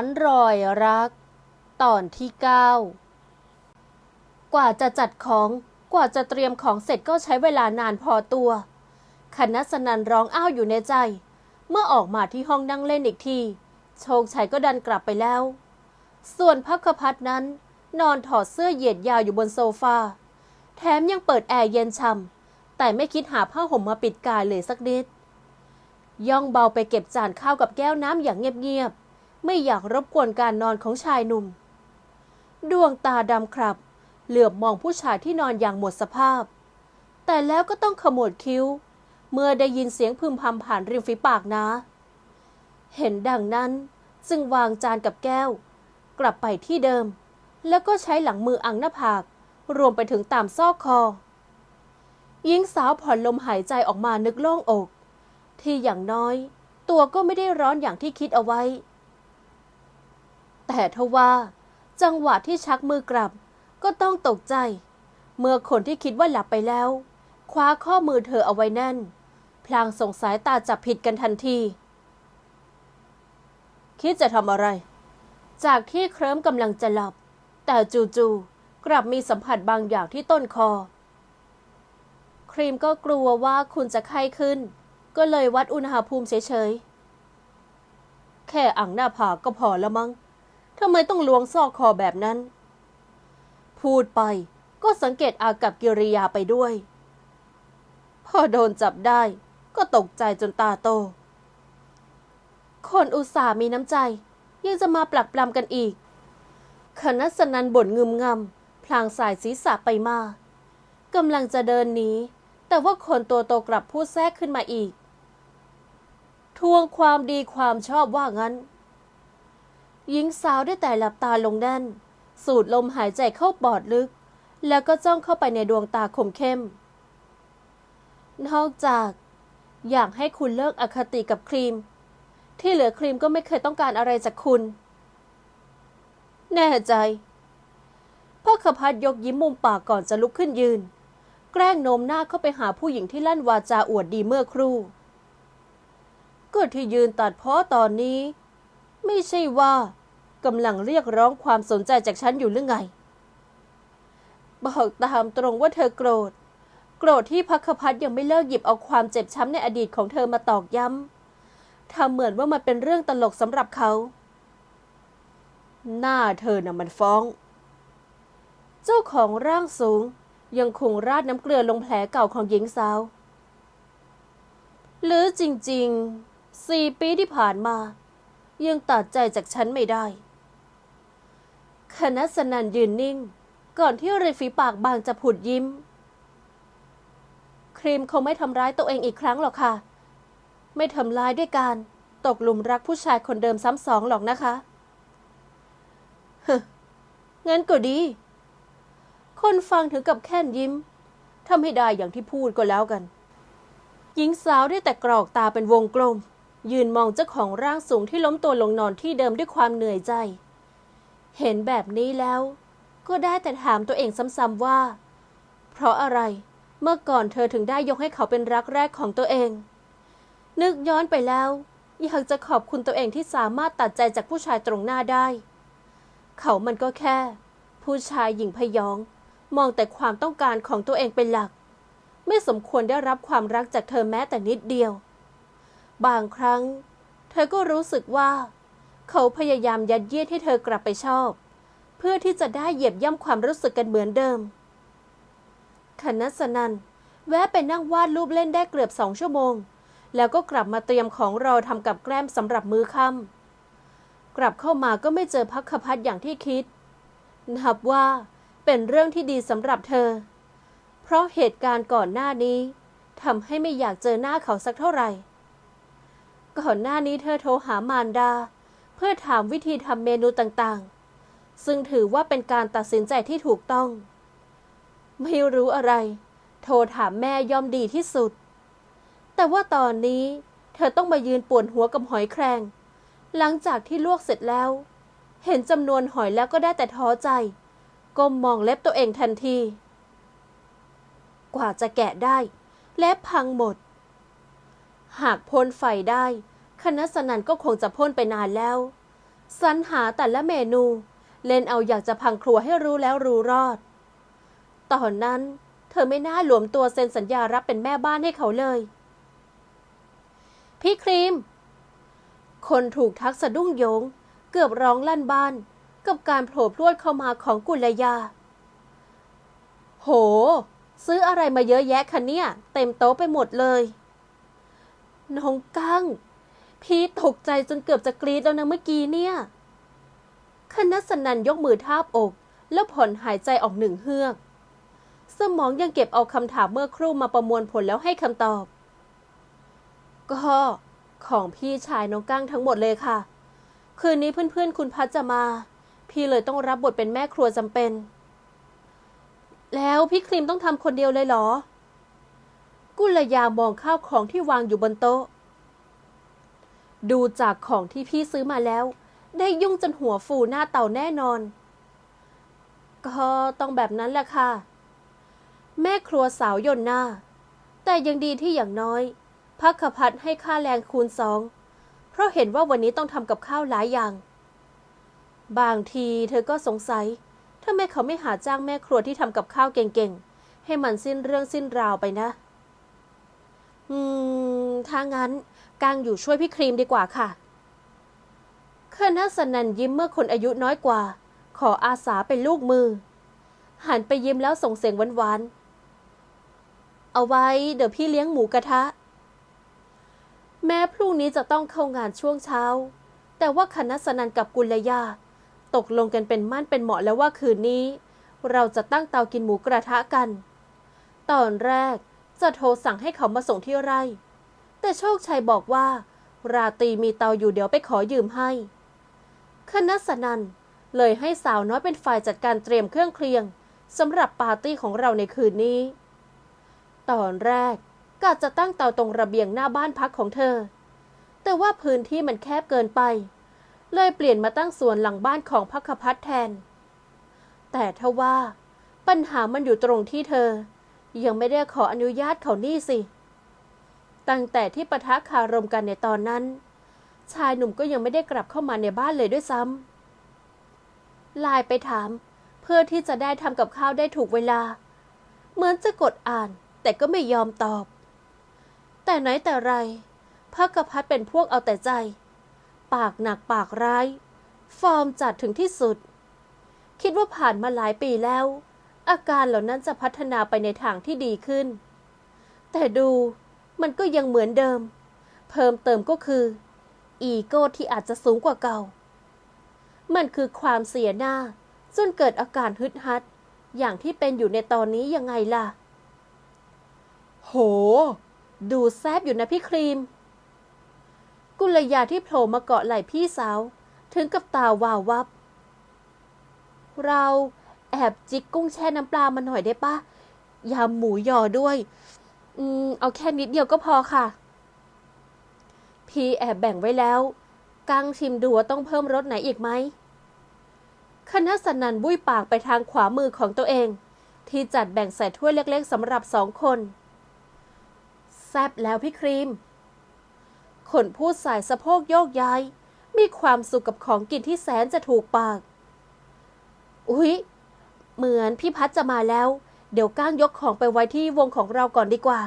านรอยรัก ตอนที่เก้ากว่าจะจัดของกว่าจะเตรียมของเสร็จก็ใช้เวลานานพอตัวคณะสนันร้องอ้าวอยู่ในใจ เมื่อออกมาที่ห้องนั่งเล่นอีกที โชคชัยก็ดันกลับไปแล้ว ส่วนพักพัฒนั้น นอนถอดเสื้อเหยียดยาวอยู่บนโซฟา แถมยังเปิดแอร์เย็นช่ำแต่ไม่คิดหาผ้าห่มมาปิดกายเลยสักนิด ย่องเบาไปเก็บจานข้าวกับแก้วน้ำอย่างเงียบ ไม่อยากรบกวนการนอนของชายหนุ่ม ดวงตาดำครับ เหลือบมองผู้ชายที่นอนอย่างหมดสภาพ แต่แล้วก็ต้องขมวดคิ้ว เมื่อได้ยินเสียงพึมพำผ่านริมฝีปากนะ เห็นดังนั้นจึงวางจานกับแก้ว กลับไปที่เดิม แล้วก็ใช้หลังมืออังหน้าผาก รวมไปถึงตามซอกคอหญิงสาวผ่อนลมหายใจออกมานึกโล่งอก ที่อย่างน้อย ตัวก็ไม่ได้ร้อนอย่างที่คิดเอาไว้ แต่ทว่า จังหวะที่ชักมือกลับ ก็ต้องตกใจ เมื่อคนที่คิดว่าหลับไปแล้ว คว้าข้อมือเธอเอาไว้แน่น พลางส่งสายตาจับผิดกันทันที คิดจะทำอะไร จากที่เคลิ้มกำลังจะหลับ แต่จู่ๆกลับมีสัมผัสบางอย่างที่ต้นคอ ครีมก็กลัวว่าคุณจะไข้ขึ้น ก็เลยวัดอุณหภูมิเฉยๆแค่อ่างหน้าผากก็พอแล้วมั้ง ทำไมต้องลวงซอกคอแบบนั้น พูดไปก็สังเกตอากับกิริยาไปด้วย พอโดนจับได้ก็ตกใจจนตาโต คนอุตส่าห์มีน้ำใจ ยังจะมาปลักปลำกันอีกคณะสนันบ่นงึมงำพลางสายศีรษะไปมากำลังจะเดินหนีแต่ว่าคนตัวโตกลับพูดแทรกขึ้นมาอีก ทวงความดีความชอบว่างั้น หญิงสาวได้แต่หลับตาลงแน่น สูดลมหายใจเข้าปอดลึก แล้วก็จ้องเข้าไปในดวงตาคมเข้ม นอกจาก อยากให้คุณเลิกอคติกับครีม ที่เหลือครีมก็ไม่เคยต้องการอะไรจากคุณ แน่ใจพ่อขพัดยกยิ้มมุมปากก่อนจะลุกขึ้นยืน แกล้งโน้มหน้าเข้าไปหาผู้หญิงที่ลั่นวาจาอวดดีเมื่อครู่ก็ที่ยืนตัดเพ้อตอนนี้ ไม่ใช่ว่า กำลังเรียกร้องความสนใจจากฉันอยู่หรือไง บอกตามตรงว่าเธอโกรธ โกรธที่พักพัฒยังไม่เลิกหยิบเอาความเจ็บช้ำในอดีตของเธอมาตอกย้ำทำเหมือนว่ามันเป็นเรื่องตลกสำหรับเขา หน้าเธอน่ะมันฟ้อง เจ้าของร่างสูงยังคงราดน้ำเกลือลงแผลเก่าของหญิงสาว หรือจริงๆสี่ปีที่ผ่านมา ยังตัดใจจากฉันไม่ได้ คณะสนันยืนนิ่ง ก่อนที่ริมฝีปากบางจะผุดยิ้ม ครีมคงไม่ทำร้ายตัวเองอีกครั้งหรอกค่ะ ไม่ทำร้ายด้วยการตกหลุมรักผู้ชายคนเดิมซ้ำสองหรอกนะคะฮงั้นก็ดี คนฟังถึงกับแค่นยิ้มทำให้ได้อย่างที่พูดก็แล้วกัน หญิงสาวได้แต่กรอกตาเป็นวงกลม ยืนมองเจ้าของร่างสูงที่ล้มตัวลงนอนที่เดิมด้วยความเหนื่อยใจ เห็นแบบนี้แล้ว ก็ได้แต่ถามตัวเองซ้ำๆว่า เพราะอะไรเมื่อก่อนเธอถึงได้ยกให้เขาเป็นรักแรกของตัวเอง นึกย้อนไปแล้วอยากจะขอบคุณตัวเองที่สามารถตัดใจจากผู้ชายตรงหน้าได้ เขามันก็แค่ ผู้ชายหญิงพยอง มองแต่ความต้องการของตัวเองเป็นหลัก ไม่สมควรได้รับความรักจากเธอแม้แต่นิดเดียว บางครั้ง เธอก็รู้สึกว่า เขาพยายามยัดเยียดให้เธอกลับไปชอบ เพื่อที่จะได้เหยียบย่ำความรู้สึกกันเหมือนเดิมคณะสนันแวะไปนั่งวาดรูปเล่นได้เกือบสองชั่วโมง แล้วก็กลับมาเตรียมของรอทำกับแกล้มสำหรับมื้อค่ำกลับเข้ามาก็ไม่เจอพักขพัฒน์อย่างที่คิด นับว่าเป็นเรื่องที่ดีสำหรับเธอ เพราะเหตุการณ์ก่อนหน้านี้ทำให้ไม่อยากเจอหน้าเขาสักเท่าไหร่ ก่อนหน้านี้เธอโทรหามารดา พื่อถามวิธีทำเมนูต่างๆ ซึ่งถือว่าเป็นการตัดสินใจที่ถูกต้อง ไม่รู้อะไร โทรถามแม่ย่อมดีที่สุด แต่ว่าตอนนี้เธอต้องมายืนปวดหัวกับหอยแครง หลังจากที่ลวกเสร็จแล้ว เห็นจำนวนหอยแล้วก็ได้แต่ท้อใจ ก้มมองเล็บตัวเองทันที กว่าจะแกะได้ เล็บพังหมด หากพ่นไฟได้ คณะสนันก็คงจะพ่นไปนานแล้ว สรรหาแต่ละเมนู เล่นเอาอยากจะพังครัวให้รู้แล้วรู้รอด ตอนนั้นเธอไม่น่าหลวมตัวเซ็นสัญญารับเป็นแม่บ้านให้เขาเลย พี่ครีม คนถูกทักสะดุ้งโยง เกือบร้องลั่นบ้าน กับการโผล่พรวดเข้ามาของกุลยา โห ซื้ออะไรมาเยอะแยะคะเนี่ย เต็มโต๊ะไปหมดเลย น้องกั้ง พี่ตกใจจนเกือบจะกรีดแล้วนะเมื่อกี้เนี่ยคณะสนันยกมือทาบอก แล้วผ่อนหายใจออกหนึ่งเฮือก สมองยังเก็บเอาคำถามเมื่อครู่มาประมวลผลแล้วให้คำตอบ ก็ของพี่ชายน้องกั้งทั้งหมดเลยค่ะ คืนนี้เพื่อนๆ คุณพัชจะมา พี่เลยต้องรับบทเป็นแม่ครัวจำเป็น แล้วพี่ครีมต้องทำคนเดียวเลยเหรอ กุลยามองข้าวของที่วางอยู่บนโต๊ะ ดูจากของที่พี่ซื้อมาแล้ว ได้ยุ่งจนหัวฟูหน้าเต่าแน่นอน ก็ต้องแบบนั้นแหละค่ะ แม่ครัวสาวยนหน้า แต่ยังดีที่อย่างน้อยพักขพัดให้ค่าแรงคูณสอง เพราะเห็นว่าวันนี้ต้องทำกับข้าวหลายอย่าง บางทีเธอก็สงสัยทำไมเขาไม่หาจ้างแม่ครัวที่ทำกับข้าวเก่งๆ ให้มันสิ้นเรื่องสิ้นราวไปนะ อืม ถ้างั้น กางอยู่ช่วยพี่ครีมดีกว่าค่ะคณะสนันยิ้มเมื่อคนอายุน้อยกว่า ขออาสาเป็นลูกมือ หันไปยิ้มแล้วส่งเสียงหวานๆ เอาไว้เดี๋ยวพี่เลี้ยงหมูกระทะ แม้พรุ่งนี้จะต้องเข้างานช่วงเช้า แต่ว่าคณะสนันกับกุลยาตกลงกันเป็นมั่นเป็นเหมาะแล้วว่าคืนนี้ เราจะตั้งเตากินหมูกระทะกัน ตอนแรกจะโทรสั่งให้เขามาส่งที่ไร่ แต่โชคชัยบอกว่า ราตรีมีเตาอยู่เดี๋ยวไปขอยืมให้คณะสนันเลยให้สาวน้อยเป็นฝ่ายจัดการเตรียมเครื่องเคลียงสำหรับปาร์ตี้ของเราในคืนนี้ ตอนแรกกะจะตั้งเตาตรงระเบียงหน้าบ้านพักของเธอ แต่ว่าพื้นที่มันแคบเกินไป เลยเปลี่ยนมาตั้งสวนหลังบ้านของพักพัฒแทน แต่ทว่า ปัญหามันอยู่ตรงที่เธอ ยังไม่ได้ขออนุญาตเขานี่สิ ตั้งแต่ที่ปะทะคารมกันในตอนนั้น ชายหนุ่มก็ยังไม่ได้กลับเข้ามาในบ้านเลยด้วยซ้ำไลน์ไปถาม เพื่อที่จะได้ทำกับข้าวได้ถูกเวลา เหมือนจะกดอ่าน แต่ก็ไม่ยอมตอบ แต่ไหนแต่ไรพักกพัดเป็นพวกเอาแต่ใจ ปากหนักปากร้าย ฟอร์มจัดถึงที่สุด คิดว่าผ่านมาหลายปีแล้ว อาการเหล่านั้นจะพัฒนาไปในทางที่ดีขึ้น แต่ดู มันก็ยังเหมือนเดิม เพิ่มเติมก็คือ อีโก้ที่อาจจะสูงกว่าเก่า มันคือความเสียหน้า จนเกิดอาการฮึดฮัด อย่างที่เป็นอยู่ในตอนนี้ยังไงล่ะ โห ดูแซบอยู่นะพี่ครีม กุลยาที่โผล่มาเกาะไหล่พี่สาว ถึงกับตาวาววับ เราแอบจิกกุ้งแช่น้ำปลามาหน่อยได้ปะยำหมูยอด้วย อืม เอาแค่นิดเดียวก็พอค่ะ พี่แอบแบ่งไว้แล้ว กังชิมดูว่าต้องเพิ่มรสไหนอีกไหมคณะสนันบุ้ยปากไปทางขวามือของตัวเอง ที่จัดแบ่งใส่ถ้วยเล็กๆสำหรับสองคน แซบแล้วพี่ครีม คนพูดสายสะโพกโยกย้าย มีความสุขกับของกินที่แสนจะถูกปาก อุ๊ย เหมือนพี่พัดจะมาแล้ว เดี๋ยวก้างยกของไปไว้ที่วงของเราก่อนดีกว่า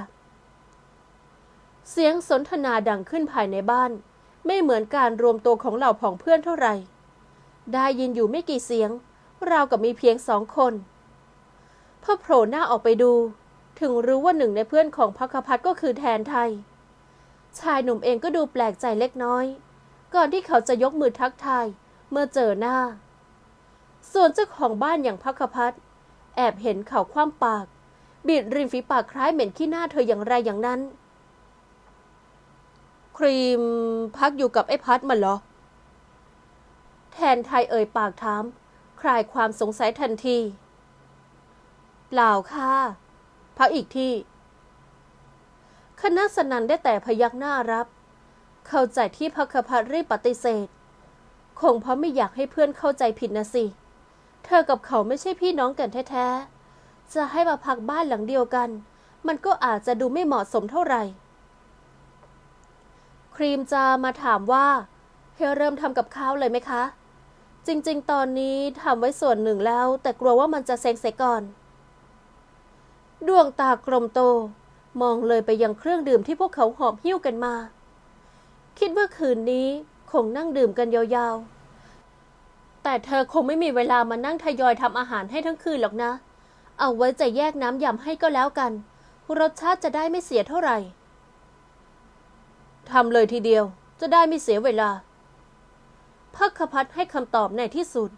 เสียงสนทนาดังขึ้นภายในบ้าน ไม่เหมือนการรวมตัวของเหล่าผองเพื่อนเท่าไหร่ ได้ยินอยู่ไม่กี่เสียง ราวกับมีเพียงสองคนพอโผล่หน้าออกไปดู ถึงรู้ว่าหนึ่งในเพื่อนของพักพัฒก็คือแทนไทย ชายหนุ่มเองก็ดูแปลกใจเล็กน้อย ก่อนที่เขาจะยกมือทักทายเมื่อเจอหน้า ส่วนเจ้าของบ้านอย่างพักพัฒ แอบเห็นเขาคว่ำปากบิดริมฝีปากคล้ายเหม็นขี้หน้าเธออย่างไรอย่างนั้น ครีมพักอยู่กับไอ้พัดมันเหรอ แทนไทยเอ่ยปากถาม คลายความสงสัยทันทีเปล่าค่ะ พักอีกที่คณะสนันได้แต่พยักหน้ารับ เข้าใจที่พักพัฒรีบปฏิเสธ คงเพราะไม่อยากให้เพื่อนเข้าใจผิดนะสิ เธอกับเขาไม่ใช่พี่น้องกันแท้ๆ จะให้มาพักบ้านหลังเดียวกัน มันก็อาจจะดูไม่เหมาะสมเท่าไหร่ ครีมจะมาถามว่าเหให้เริ่มทำกับข้าวเลยไหมคะ จริงๆ ตอนนี้ทำไว้ส่วนหนึ่งแล้ว แต่กลัวว่ามันจะเซ็งเสียก่อน ดวงตากลมโต มองเลยไปยังเครื่องดื่มที่พวกเขาหอบหิ้วกันมา คิดว่าคืนนี้คงนั่งดื่มกันยาวๆ แต่เธอคงไม่มีเวลามานั่งทยอยทำอาหารให้ทั้งคืนหรอกนะ เอาไว้จะแยกน้ำยำให้ก็แล้วกัน รสชาติจะได้ไม่เสียเท่าไหร่ทำเลยทีเดียว จะได้ไม่เสียเวลาพักขพัฒให้คำตอบในที่สุด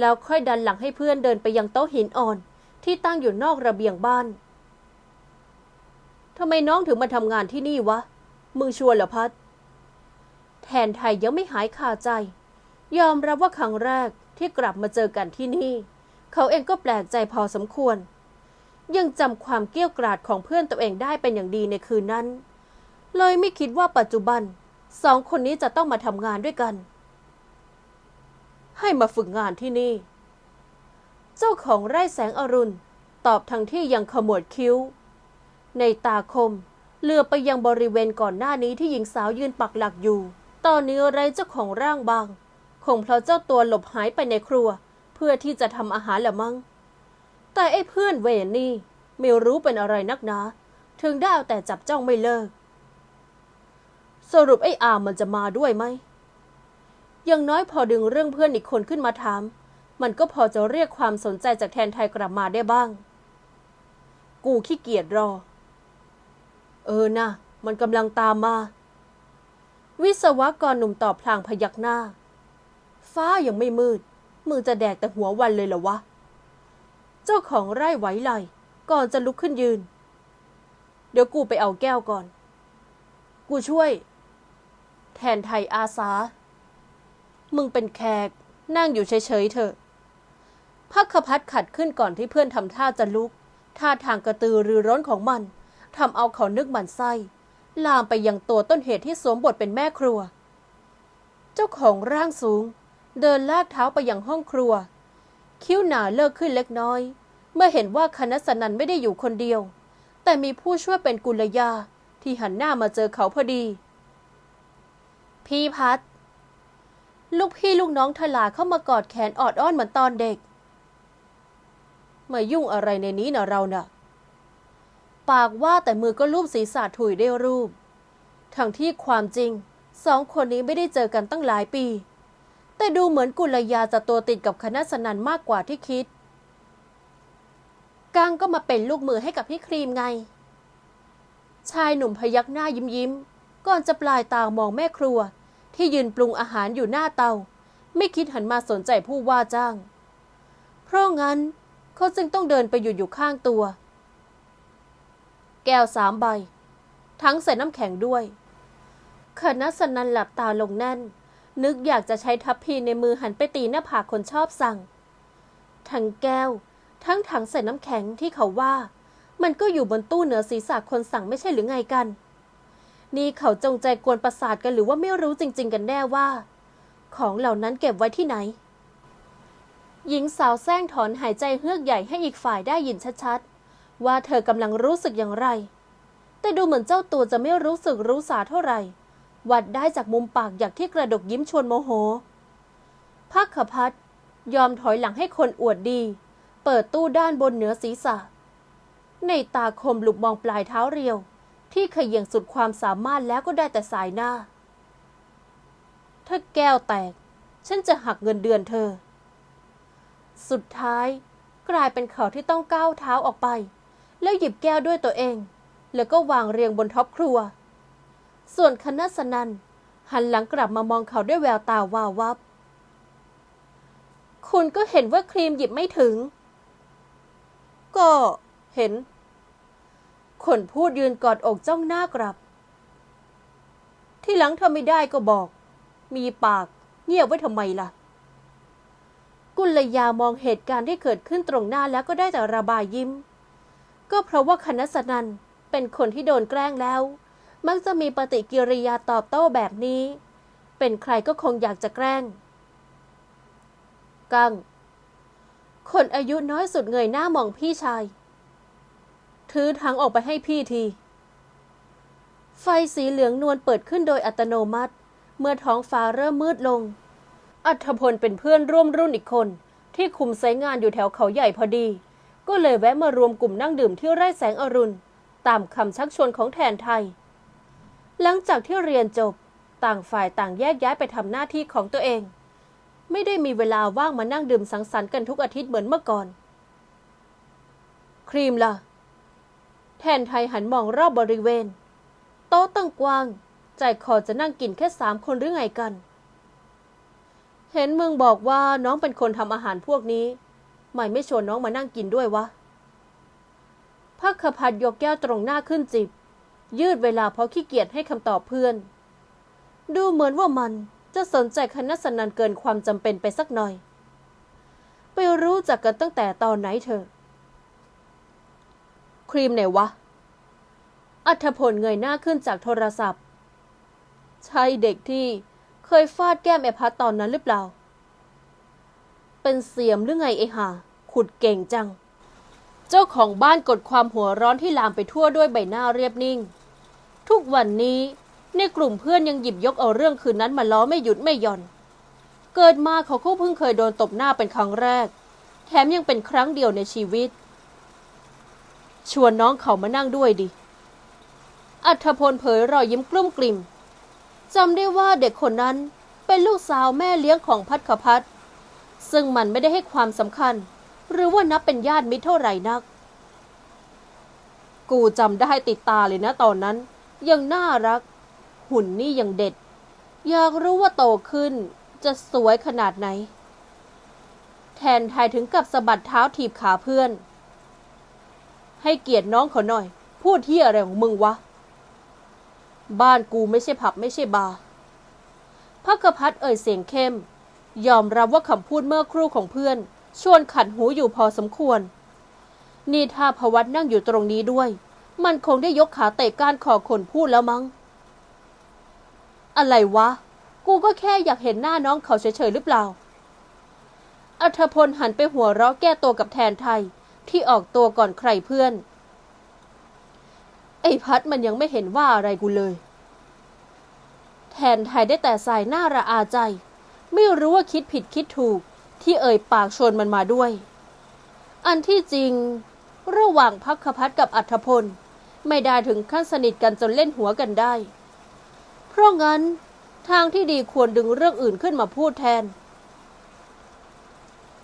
แล้วค่อยดันหลังให้เพื่อนเดินไปยังโต๊ะหินอ่อน ที่ตั้งอยู่นอกระเบียงบ้านทำไมน้องถึงมาทำงานที่นี่วะ มึงชวนเหรอพัด แทนไทยยังไม่หายคาใจ ยอมรับว่าครั้งแรกที่กลับมาเจอกันที่นี่ เขาเองก็แปลกใจพอสมควร ยังจำความเกี้ยวกราดของเพื่อนตัวเองได้เป็นอย่างดีในคืนนั้น เลยไม่คิดว่าปัจจุบันสองคนนี้จะต้องมาทำงานด้วยกัน ให้มาฝึกงานที่นี่ เจ้าของไร่แสงอรุณ ตอบทั้งที่ยังขมวดคิ้ว ในตาคมเลือไปยังบริเวณก่อนหน้านี้ที่หญิงสาวยืนปักหลักอยู่ ตอนนี้ไรเจ้าของร่างบาง คงเพราะเจ้าตัวหลบหายไปในครัว เพื่อที่จะทำอาหารละมั้ง แต่ไอ้เพื่อนเวนนี่ไม่รู้เป็นอะไรนักหนา ถึงได้เอาแต่จับจ้องไม่เลิก สรุปไอ้อามมันจะมาด้วยไหมยังน้อยพอดึงเรื่องเพื่อนอีกคนขึ้นมาถาม มันก็พอจะเรียกความสนใจจากแทนไทยกลับมาได้บ้าง กูขี้เกียจรอ เออนะมันกำลังตามมา วิศวกรหนุ่มตอบพลางพยักหน้า ฟ้ายังไม่มืดมือจะแดกแต่หัววันเลยเหรอวะ เจ้าของไร่ไหวไหลก่อนจะลุกขึ้นยืน เดี๋ยวกูไปเอาแก้วก่อน กูช่วย แทนไทยอาสา มึงเป็นแขก นั่งอยู่เฉยๆเถอะพักขพัดขัดขึ้นก่อนที่เพื่อนทำท่าจะลุก ท่าทางกระตือรือร้นของมันทำเอาเขานึกหมันไส้ ลามไปยังตัวต้นเหตุที่สวมบทเป็นแม่ครัว เจ้าของร่างสูง เดินลากเท้าไปยังห้องครัว คิ้วหนาเลิกขึ้นเล็กน้อย เมื่อเห็นว่าคณะสนันไม่ได้อยู่คนเดียว แต่มีผู้ช่วยเป็นกุลยาที่หันหน้ามาเจอเขาพอดี พี่พัดลูกพี่ลูกน้องทลาเข้ามากอดแขนออดอ้อนเหมือนตอนเด็ก มายุ่งอะไรในนี้นะเราน่ะ ปากว่าแต่มือก็ลูบศีรษะถุยได้รูป ทั้งที่ความจริง สองคนนี้ไม่ได้เจอกันตั้งหลายปี แต่ดูเหมือนกุลยาจะตัวติดกับคณะสนันมากกว่าที่คิดกังก็มาเป็นลูกมือให้กับพี่ครีมไง ชายหนุ่มพยักหน้ายิ้มยิ้มๆก่อนจะปลายตามองแม่ครัว ที่ยืนปรุงอาหารอยู่หน้าเตา ไม่คิดหันมาสนใจผู้ว่าจ้าง เพราะงั้นเขาจึงต้องเดินไปอยู่อยู่ข้างตัว แก้วสามใบ ทั้งใส่น้ำแข็งด้วยคณะสนันหลับตาลงแน่น นึกอยากจะใช้ทัพพีในมือหันไปตีหน้าผากคนชอบสั่ง ทั้งแก้ว ทั้งถังใส่น้ำแข็งที่เขาว่า มันก็อยู่บนตู้เหนือศีรษะคนสั่งไม่ใช่หรือไงกัน นี่เขาจงใจกวนประสาทกันหรือว่าไม่รู้จริง ๆ กันแน่ว่า ของเหล่านั้นเก็บไว้ที่ไหน หญิงสาวแซงถอนหายใจเฮือกใหญ่ให้อีกฝ่ายได้ยินชัดๆว่าเธอกำลังรู้สึกอย่างไร แต่ดูเหมือนเจ้าตัวจะไม่รู้สึกรู้สาเท่าไหร่ วัดได้จากมุมปากอย่างที่กระดกยิ้มชวนโมโหพักขพัดยอมถอยหลังให้คนอวดดี เปิดตู้ด้านบนเหนือศีรษะ ในตาคมหลุบมองปลายเท้าเรียว ที่เขย่งสุดความสามารถแล้วก็ได้แต่สายหน้า ถ้าแก้วแตก ฉันจะหักเงินเดือนเธอ สุดท้ายกลายเป็นเขาที่ต้องก้าวเท้าออกไป แล้วหยิบแก้วด้วยตัวเอง แล้วก็วางเรียงบนท็อปครัว ส่วนคณะสนันหันหลังกลับมามองเขาด้วยแววตาวาววับ คุณก็เห็นว่าครีมหยิบไม่ถึง ก็เห็น คนพูดยืนกอดอกจ้องหน้ากลับ ที่หลังเธอไม่ได้ก็บอก มีปากเงียบไว้ทำไมล่ะ กุลยามองเหตุการณ์ที่เกิดขึ้นตรงหน้าแล้วก็ได้แต่ระบายยิ้ม ก็เพราะว่าคณะสนันเป็นคนที่โดนแกล้งแล้ว มักจะมีปฏิกิริยาตอบโต้แบบนี้ เป็นใครก็คงอยากจะแกล้ง กัง คนอายุน้อยสุดเงยหน้ามองพี่ชาย ถือถังออกไปให้พี่ที ไฟสีเหลืองนวลเปิดขึ้นโดยอัตโนมัติ เมื่อท้องฟ้าเริ่มมืดลง อัธพลเป็นเพื่อนร่วมรุ่นอีกคน ที่คุมไซงานอยู่แถวเขาใหญ่พอดี ก็เลยแวะมารวมกลุ่มนั่งดื่มที่ไร่แสงอรุณ ตามคำชักชวนของแทนไทย หลังจากที่เรียนจบ ต่างฝ่ายต่างแยกย้ายไปทำหน้าที่ของตัวเอง ไม่ได้มีเวลาว่างมานั่งดื่มสังสรรค์กันทุกอาทิตย์เหมือนเมื่อก่อน ครีมล่ะ แทนไทยหันมองรอบบริเวณ โต๊ะตั้งกว้าง ใจคอจะนั่งกินแค่สามคนหรือไงกัน เห็นมึงบอกว่าน้องเป็นคนทำอาหารพวกนี้ไม่ไม่ชวนน้องมานั่งกินด้วยวะพักขพัดยกแก้วตรงหน้าขึ้นจิบ ยืดเวลาเพราะขี้เกียจให้คำตอบเพื่อน ดูเหมือนว่ามันจะสนใจคณะสนันเกินความจำเป็นไปสักหน่อย ไปรู้จักกันตั้งแต่ตอนไหนเธอ ครีมไหนวะ อัธพลเงยหน้าขึ้นจากโทรศัพท์ ใช่เด็กที่เคยฟาดแก้มไอพัดตอนนั้นหรือเปล่า เป็นเสียมหรือไงไอห่าขุดเก่งจัง เจ้าของบ้านกดความหัวร้อนที่ลามไปทั่วด้วยใบหน้าเรียบนิ่ง ทุกวันนี้ในกลุ่มเพื่อนยังหยิบยกเอาเรื่องคืนนั้นมาล้อไม่หยุดไม่หย่อน เกิดมาเขาก็เพิ่งเคยโดนตบหน้าเป็นครั้งแรก แถมยังเป็นครั้งเดียวในชีวิต ชวนน้องเขามานั่งด้วยดิ อัธพลเผยรอยยิ้มกลุ้มกลิ่มจำได้ว่าเด็กคนนั้นเป็นลูกสาวแม่เลี้ยงของพัดขพัดซึ่งมันไม่ได้ให้ความสำคัญ หรือว่านับเป็นญาติมิตรเท่าไหร่นัก กูจำได้ติดตาเลยนะตอนนั้น ยังน่ารัก หุ่นนี่ยังเด็ด อยากรู้ว่าโตขึ้น จะสวยขนาดไหน แทนไทยถึงกับสะบัดเท้าถีบขาเพื่อน ให้เกียรติน้องเขาหน่อย พูดที่อะไรของมึงวะ บ้านกูไม่ใช่ผับไม่ใช่บาร์พักพัดเอ่ยเสียงเข้ม ยอมรับว่าคำพูดเมื่อครู่ของเพื่อน ชวนขัดหูอยู่พอสมควร นี่ถ้าพวัดนั่งอยู่ตรงนี้ด้วย มันคงได้ยกขาเตะก้านคอคนพูดแล้วมั้ง อะไรวะ กูก็แค่อยากเห็นหน้าน้องเขาเฉยๆหรือเปล่า อัธพลหันไปหัวเราะแก้ตัวกับแทนไทย ที่ออกตัวก่อนใครเพื่อน ไอ้พัดมันยังไม่เห็นว่าอะไรกูเลย แทนไทยได้แต่สายหน้าระอาใจ ไม่รู้ว่าคิดผิดคิดถูก ที่เอ่ยปากชวนมันมาด้วย อันที่จริงระหว่างพักขพัดกับอัธพล ไม่ได้ถึงขั้นสนิทกันจนเล่นหัวกันได้ เพราะงั้นทางที่ดีควรดึงเรื่องอื่นขึ้นมาพูดแทน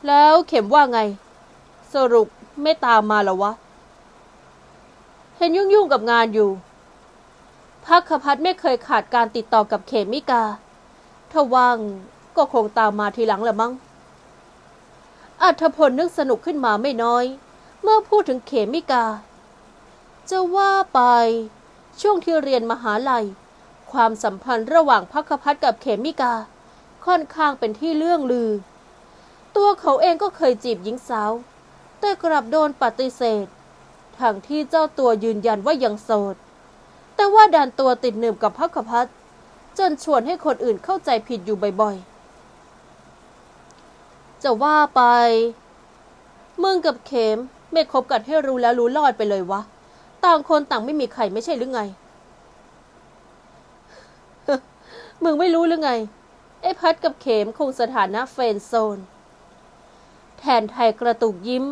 แล้วเข็มว่าไง สรุปไม่ตามมาหรอวะ เห็นยุ่งยุ่งๆกับงานอยู่พักขพัฒไม่เคยขาดการติดต่อกับเขมิกา ถ้าว่างก็คงตามมาทีหลังละมั้ง อัธพลนึกสนุกขึ้นมาไม่น้อย เมื่อพูดถึงเขมิกา จะว่าไป ช่วงที่เรียนมหาลัย ความสัมพันธ์ระหว่างพักพัฒกับเขมิกา ค่อนข้างเป็นที่เรื่องลือ ตัวเขาเองก็เคยจีบหญิงสาว แต่กลับโดนปฏิเสธ ทั้งที่เจ้าตัวยืนยันว่ายังโสด แต่ว่าดันตัวติดหนึบกับพักพัฒจนชวนให้คนอื่นเข้าใจผิดอยู่บ่อยๆ จะว่าไป มึงกับเขมไม่คบกันให้รู้แล้วรู้รอดไปเลยวะ ต่างคนต่างไม่มีใครไม่ใช่หรือไง มึงไม่รู้หรือไง ไอ้พัดกับเขมคงสถานะเฟรนด์โซน แทนไทยกระตุกยิ้ม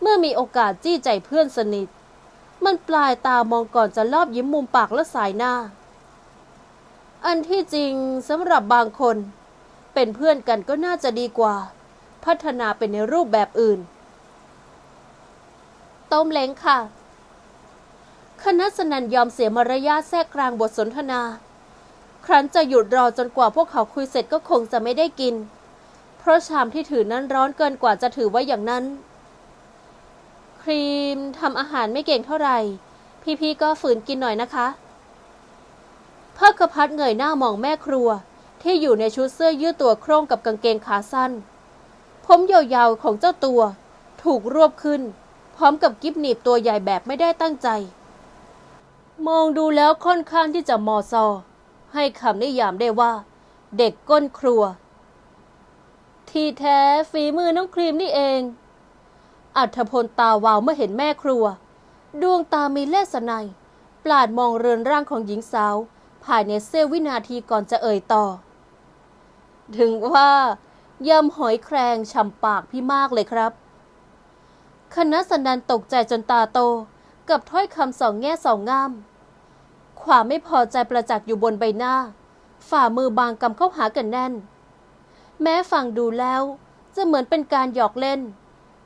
เมื่อมีโอกาสจี้ใจเพื่อนสนิท มันปลายตามองก่อนจะลอบยิ้มมุมปากและสายหน้า อันที่จริงสำหรับบางคน เป็นเพื่อนกันก็น่าจะดีกว่า พัฒนาเป็นในรูปแบบอื่น ต้มเล้งค่ะ คณะสนันยอมเสียมารยาทแทรกกลางบทสนทนา ครั้นจะหยุดรอจนกว่าพวกเขาคุยเสร็จก็คงจะไม่ได้กิน เพราะชามที่ถือนั้นร้อนเกินกว่าจะถือไว้อย่างนั้น ครีมทำอาหารไม่เก่งเท่าไหร่ พี่ๆก็ฝืนกินหน่อยนะคะพักกพัดเงยหน้ามองแม่ครัว ที่อยู่ในชุดเสื้อยืดตัวโคร่งกับกางเกงขาสั้น ผมยาวๆของเจ้าตัว ถูกรวบขึ้น พร้อมกับกิบหนีบตัวใหญ่แบบไม่ได้ตั้งใจ มองดูแล้วค่อนข้างที่จะมอซอ ให้คำนิยามได้ว่า เด็กก้นครัว ที่แท้ฝีมือน้องครีมนี่เอง อัธพลตาวาวเมื่อเห็นแม่ครัว ดวงตามีเลสไนปลาดมองเรือนร่างของหญิงสาว ภายในเสี้ยววินาทีก่อนจะเอ่ยต่อ ถึงว่ายำหอยแครงฉ่ำปากพี่มากเลยครับ คณะสันดานตกใจจนตาโต กับถ้อยคำสองแง่สองงาม ความไม่พอใจประจักษ์อยู่บนใบหน้า ฝ่ามือบางกำเข้าหากันแน่น แม้ฟังดูแล้วจะเหมือนเป็นการหยอกเล่น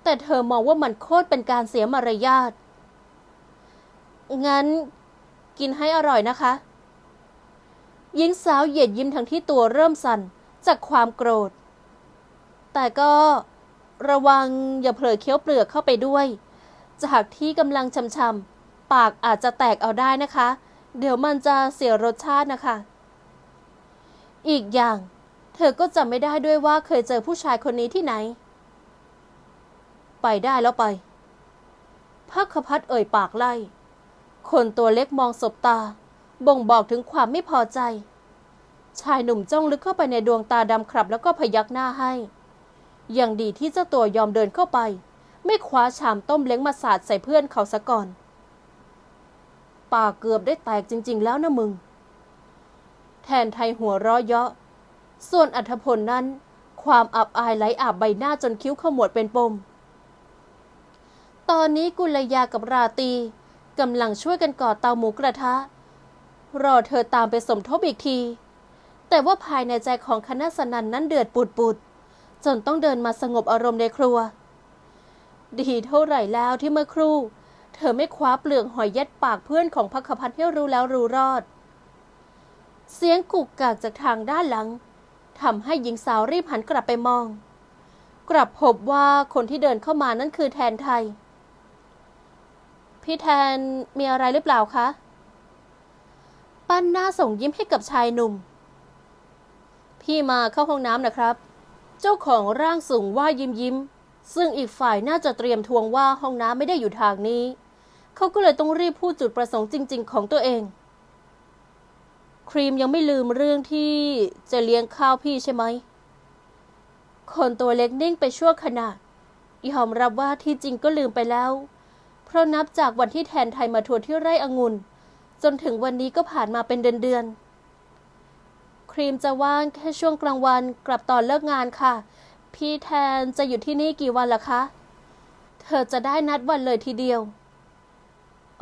แต่เธอมองว่ามันโคตรเป็นการเสียมารยาท งั้น กินให้อร่อยนะคะ หญิงสาวเหยียดยิ้มทั้งที่ตัวเริ่มสั่นจากความโกรธ แต่ก็ระวังอย่าเผลอเคี้ยวเปลือกเข้าไปด้วย จากที่กำลังชำๆปากอาจจะแตกเอาได้นะคะ เดี๋ยวมันจะเสียรสชาตินะคะ อีกอย่าง เธอก็จำไม่ได้ด้วยว่าเคยเจอผู้ชายคนนี้ที่ไหน ไปได้แล้วไปพักขพัฒเอ่ยปากไล่ คนตัวเล็กมองสบตา บ่งบอกถึงความไม่พอใจ ชายหนุ่มจ้องลึกเข้าไปในดวงตาดำครับแล้วก็พยักหน้าให้ อย่างดีที่เจ้าตัวยอมเดินเข้าไป ไม่คว้าชามต้มเล้งมาสาดใส่เพื่อนเขาซะก่อนปากเกือบได้แตกจริง ๆ แล้วนะมึง แทนไทยหัวเราะเยาะ ส่วนอัธพลนั้น ความอับอายไหลอาบใบหน้าจนคิ้วขมวดเป็นปม ตอนนี้กุลยากับราตีกำลังช่วยกันก่อเตาหมูกระทะ รอเธอตามไปสมทบอีกที แต่ว่าภายในใจของคณะสนันนั้นเดือดปุดปุดๆจนต้องเดินมาสงบอารมณ์ในครัว ดีเท่าไหร่แล้วที่เมื่อครู่ เธอไม่คว้าเปลือกหอยยัดปากเพื่อนของพักขพันธ์ให้รู้แล้วรู้รอด เสียงกุกกากจากทางด้านหลังทำให้หญิงสาวรีบหันกลับไปมอง กลับพบว่าคนที่เดินเข้ามานั่นคือแทนไทย พี่แทนมีอะไรหรือเปล่าคะ ปั้นหน้าส่งยิ้มให้กับชายหนุ่ม พี่มาเข้าห้องน้ำนะครับ เจ้าของร่างสูงว่ายิ้มยิ้ม ซึ่งอีกฝ่ายน่าจะเตรียมทวงว่าห้องน้ำไม่ได้อยู่ทางนี้ เขาก็เลยต้องรีบพูดจุดประสงค์จริง ๆ ของตัวเอง ครีมยังไม่ลืมเรื่องที่จะเลี้ยงข้าวพี่ใช่ไหม คนตัวเล็กนิ่งไปชั่วขณะยอมรับว่าที่จริงก็ลืมไปแล้ว เพราะนับจากวันที่แทนไทยมาทัวร์ที่ไร่องุ่นจนถึงวันนี้ก็ผ่านมาเป็นเดือนๆครีมจะว่างแค่ช่วงกลางวันกลับตอนเลิกงานค่ะ พี่แทนจะอยู่ที่นี่กี่วันล่ะคะ เธอจะได้นัดวันเลยทีเดียว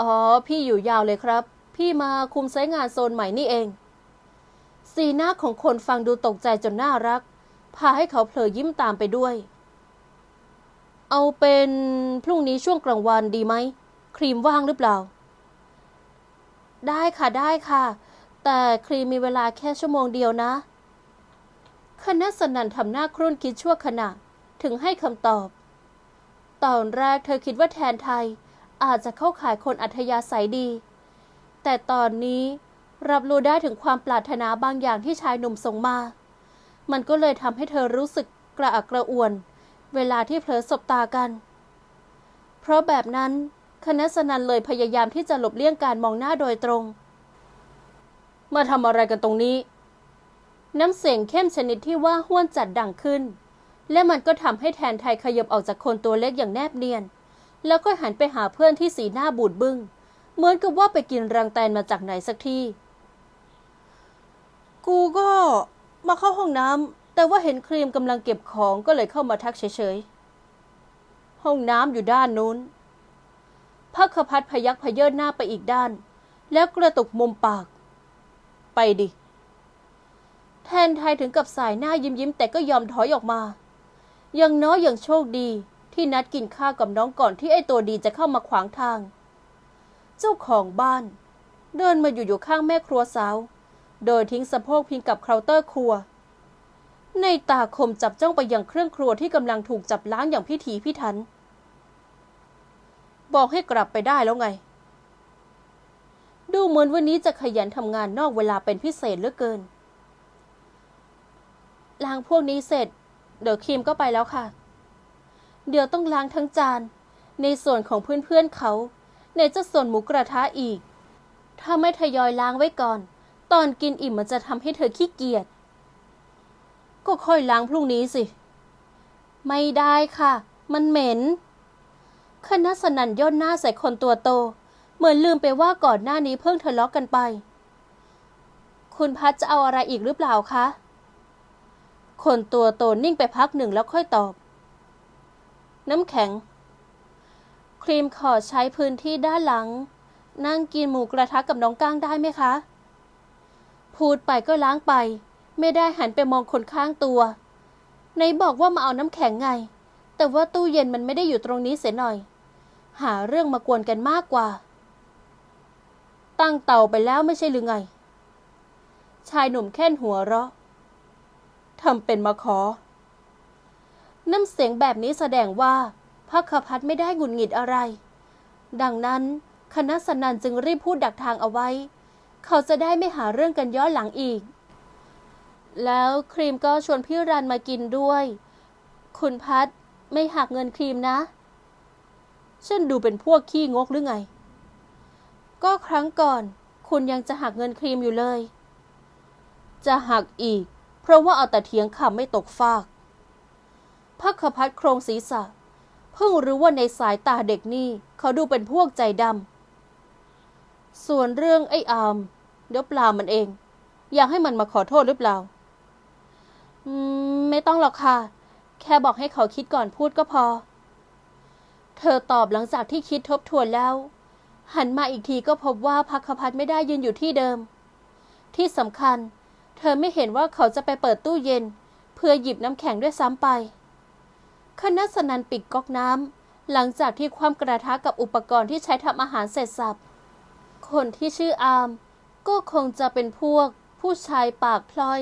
อ๋อ พี่อยู่ยาวเลยครับ พี่มาคุมไซต์งานโซนใหม่นี่เอง สีหน้าของคนฟังดูตกใจจนน่ารัก พาให้เขาเผลอยิ้มตามไปด้วย เอาเป็นพรุ่งนี้ช่วงกลางวันดีไหม ครีมว่างหรือเปล่า ได้ค่ะได้ค่ะ แต่ครีมมีเวลาแค่ชั่วโมงเดียวนะ คณะสนันทำหน้าครุ่นคิดชั่วขณะ ถึงให้คำตอบ ตอนแรกเธอคิดว่าแทนไทยอาจจะเข้าขายคนอัธยาศัยดี แต่ตอนนี้รับรู้ได้ถึงความปรารถนาบางอย่างที่ชายหนุ่มส่งมา มันก็เลยทำให้เธอรู้สึกกระอักกระอ่วน เวลาที่เผลอสบตากัน เพราะแบบนั้นคณะสนันเลยพยายามที่จะหลบเลี่ยงการมองหน้าโดยตรง มาทำอะไรกันตรงนี้ น้ำเสียงเข้มชนิดที่ว่าห้วนจัดดังขึ้น และมันก็ทำให้แทนไทยขยบออกจากคนตัวเล็กอย่างแนบเนียน แล้วก็หันไปหาเพื่อนที่สีหน้าบูดบึง้ง เหมือนกับว่าไปกินรังแตนมาจากไหนสักที่ กูก็มาเข้าห้องน้ำแต่ว่าเห็นครีมกำลังเก็บของก็เลยเข้ามาทักเฉยๆ ห้องน้ำอยู่ด้านนู้นพักขพัฒพยักพเยินหน้าไปอีกด้าน แล้วกระตุกมุมปาก ไปดิ แทนไทยถึงกับสายหน้ายิ้มยิ้มแต่ก็ยอมถอยออกมา ยังน้อยอย่างโชคดีที่นัดกินข้าวกับน้องก่อนที่ไอ้ตัวดีจะเข้ามาขวางทาง เจ้าของบ้าน เดินมาอยู่อยู่ข้างแม่ครัวสาว โดยทิ้งสะโพกพิงกับเคาน์เตอร์ครัว ในตาคมจับจ้องไปยังเครื่องครัวที่กำลังถูกจับล้างอย่างพิถีพิถัน บอกให้กลับไปได้แล้วไง ดูเหมือนวันนี้จะขยันทำงานนอกเวลาเป็นพิเศษเหลือเกิน ล้างพวกนี้เสร็จ เดี๋ยวครีมก็ไปแล้วค่ะ เดี๋ยวต้องล้างทั้งจาน ในส่วนของเพื่อนๆเขาในจะส่วนหมูกระทะอีก ถ้าไม่ทยอยล้างไว้ก่อน ตอนกินอิ่มมันจะทำให้เธอขี้เกียจ ก็ค่อยล้างพรุ่งนี้สิ ไม่ได้ค่ะ มันเหม็นคณะสนันย่นหน้าใส่คนตัวโต เหมือนลืมไปว่าก่อนหน้านี้เพิ่งทะเลาะกันไป คุณพัดจะเอาอะไรอีกหรือเปล่าคะ คนตัวโตนิ่งไปพักหนึ่งแล้วค่อยตอบ น้ำแข็ง ครีมขอใช้พื้นที่ด้านหลัง นั่งกินหมูกระทะกับน้องก้างได้ไหมคะ พูดไปก็ล้างไป ไม่ได้หันไปมองคนข้างตัวไหนบอกว่ามาเอาน้ำแข็งไง แต่ว่าตู้เย็นมันไม่ได้อยู่ตรงนี้เสียหน่อย หาเรื่องมากวนกันมากกว่า ตั้งเตาไปแล้วไม่ใช่หรือไง ชายหนุ่มแค่นหัวเราะ ทำเป็นมาขอ น้ำเสียงแบบนี้แสดงว่าพักขพัฒไม่ได้หงุดหงิดอะไร ดังนั้นคณะสนันจึงรีบพูดดักทางเอาไว้ เขาจะได้ไม่หาเรื่องกันย้อนหลังอีก แล้วครีมก็ชวนพี่รันมากินด้วย คุณพัดไม่หักเงินครีมนะ ฉันดูเป็นพวกขี้งกหรือไง ก็ครั้งก่อน คุณยังจะหักเงินครีมอยู่เลย จะหักอีก เพราะว่าเอาแต่เถียงคำไม่ตกฟากพักขพัดโครงศีรษะ เพิ่งรู้ว่าในสายตาเด็กนี่เขาดูเป็นพวกใจดำส่วนเรื่องไอ้อาม เดี๋ยวปลามันเอง อยากให้มันมาขอโทษหรือเปล่า อืม ไม่ต้องหรอกค่ะ แค่บอกให้เขาคิดก่อนพูดก็พอ เธอตอบหลังจากที่คิดทบทวนแล้ว หันมาอีกทีก็พบว่าพักขพัฒไม่ได้ยืนอยู่ที่เดิม ที่สำคัญเเธอไม่เห็นว่าเขาจะไปเปิดตู้เย็น เพื่อหยิบน้ำแข็งด้วยซ้ำไปคณะสนันปิดก๊อกน้ำหลังจากที่ความกระทะกับอุปกรณ์ที่ใช้ทำอาหารเสร็จสับ คนที่ชื่ออาม ก็คงจะเป็นพวกผู้ชายปากพลอย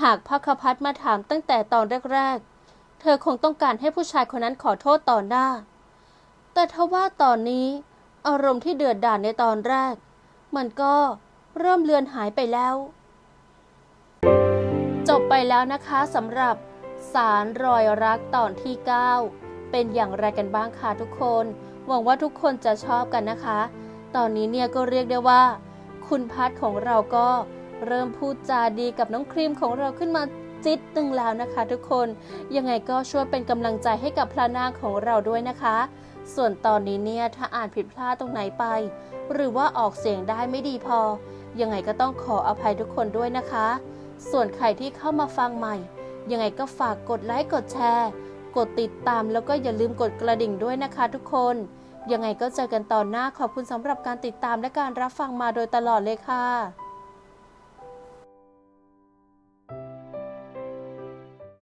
หากพักพัฒมาถามตั้งแต่ตอนแรกๆ เธอคงต้องการให้ผู้ชายคนนั้นขอโทษต่อหน้า แต่ทว่าตอนนี้ อารมณ์ที่เดือดดาลในตอนแรก มันก็เริ่มเลือนหายไปแล้ว จบไปแล้วนะคะสำหรับสารรอยรักตอนที่ 9 เป็นอย่างไรกันบ้างคะทุกคน หวังว่าทุกคนจะชอบกันนะคะ ตอนนี้เนี่ยก็เรียกได้ว่า คุณพัทของเราก็เริ่มพูดจาดีกับน้องครีมของเราขึ้นมาจิตตึงแล้วนะคะทุกคน ยังไงก็ช่วยเป็นกำลังใจให้กับพระนางของเราด้วยนะคะ ส่วนตอนนี้เนี่ยถ้าอ่านผิดพลาดตรงไหนไป หรือว่าออกเสียงได้ไม่ดีพอ ยังไงก็ต้องขออภัยทุกคนด้วยนะคะ ส่วนใครที่เข้ามาฟังใหม่ ยังไงก็ฝากกดไลค์กดแชร์ กดติดตามแล้วก็อย่าลืมกดกระดิ่งด้วยนะคะทุกคน ยังไงก็เจอกันตอนหน้าขอบคุณสำหรับการติดตามและการรับฟังมาโดยตลอดเลยค่ะ